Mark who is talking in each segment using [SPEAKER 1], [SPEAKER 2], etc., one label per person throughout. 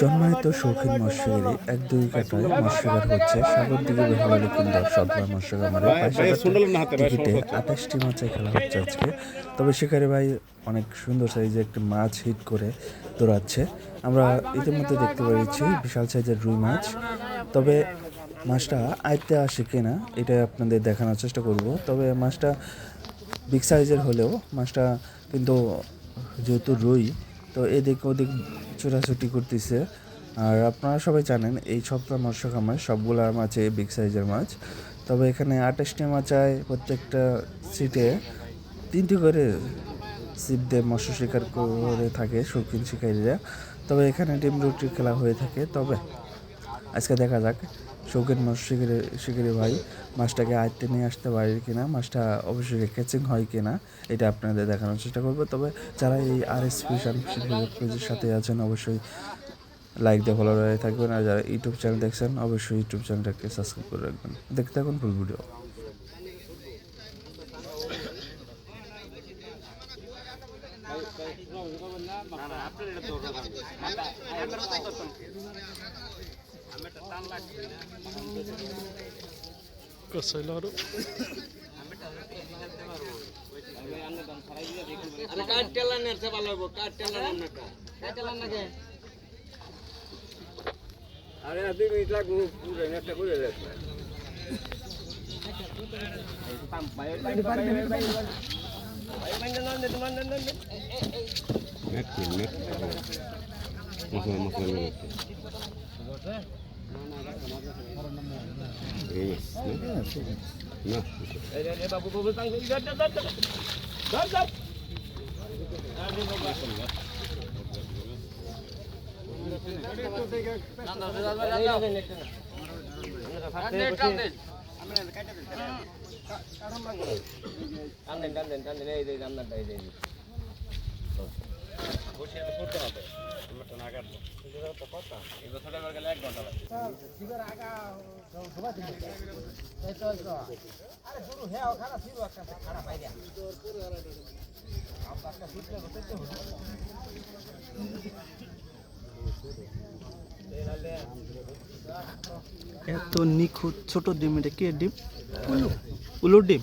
[SPEAKER 1] সম্মানিত শৌখিন মৎস্যগিরি এক দুই কাটায় মৎস্যগার হচ্ছে সাগর দিকে বেহালা কিন্তু সদর মৎস্যগামারের টিকিটে আঠাশটি মাছে খেলা হচ্ছে আজকে। তবে শিকারি ভাই অনেক সুন্দর সাইজের একটি মাছ হিট করে দৌড়াচ্ছে। আমরা ইতিমধ্যে দেখতে পেরেছি বিশাল সাইজের রুই মাছ। তবে মাছটা আয়ত্তে আসে কিনা এটা আপনাদের দেখানোর চেষ্টা করব। তবে মাছটা বিগ সাইজের হলেও মাছটা কিন্তু যেহেতু রুই তো এদিক ওদিক ছোটাছুটি করতেছে। আর আপনারা সবাই জানেন, এই সপ্তাহ মৎস্য খামার, সবগুলা মাছে বিগ সাইজের মাছ। তবে এখানে আঠাশটি মাচায় প্রত্যেকটা সিটে তিনটি করে সিট দিয়ে মৎস্য শিকার করে থাকে শৌখিন শিকারীরা। তবে এখানে ডিম রুটি খেলা হয়ে থাকে। তবে আজকে দেখা যাক শৌখিন মাছ শিকারি শিকারি ভাই মাছটাকে আয়ত্তে নিয়ে আসতে পারে কিনা, মাছটা অবশ্যই ক্যাচিং হয় কিনা, এটা আপনাদের দেখানোর চেষ্টা করব। তবে যারা এই আর এস পেজের সাথে আছেন, অবশ্যই লাইক দিয়ে ফলো হয়ে থাকবেন। আর যারা ইউটিউব চ্যানেল দেখছেন, অবশ্যই ইউটিউব চ্যানেলটাকে সাবস্ক্রাইব করে রাখবেন। দেখতে থাকুন ফুল ভিডিও
[SPEAKER 2] কসাইলারও
[SPEAKER 3] আরে কাট টেলার নেছে ভালো হইব কাট টেলার নাকা কাট টেলার নাকে আরে দুই মিনিট লাগবো পুরো নেটটা করে দেখ বাবু বাবু তাং ধর ধর ধর টানেন টানেন টানেন এই যে বসে করতে হবে আমরা না কাটবো কথা এগুলো ছোট করে গেলে এক ঘণ্টা লাগে
[SPEAKER 2] এত নিখুঁত ছোট ডিম এটা কে ডিম? উলুর ডিম?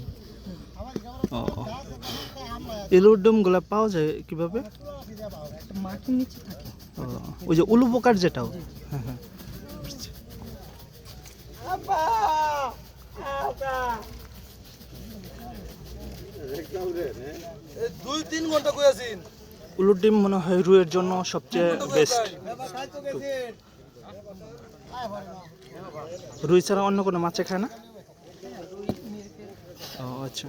[SPEAKER 2] ও। এলুর ডিমগুলো পাওয়া যায় কীভাবে?
[SPEAKER 4] মাটির
[SPEAKER 2] ওই যে উলু পোকার যেটাও হ্যাঁ হ্যাঁ।
[SPEAKER 5] দুই তিন ঘণ্টা কইয়াছিন
[SPEAKER 2] উলুর ডিম মনে হয় রুয়ের জন্য সবচেয়ে বেস্ট রুই ছাড়া অন্য কোনো মাছে খায় না? ও আচ্ছা।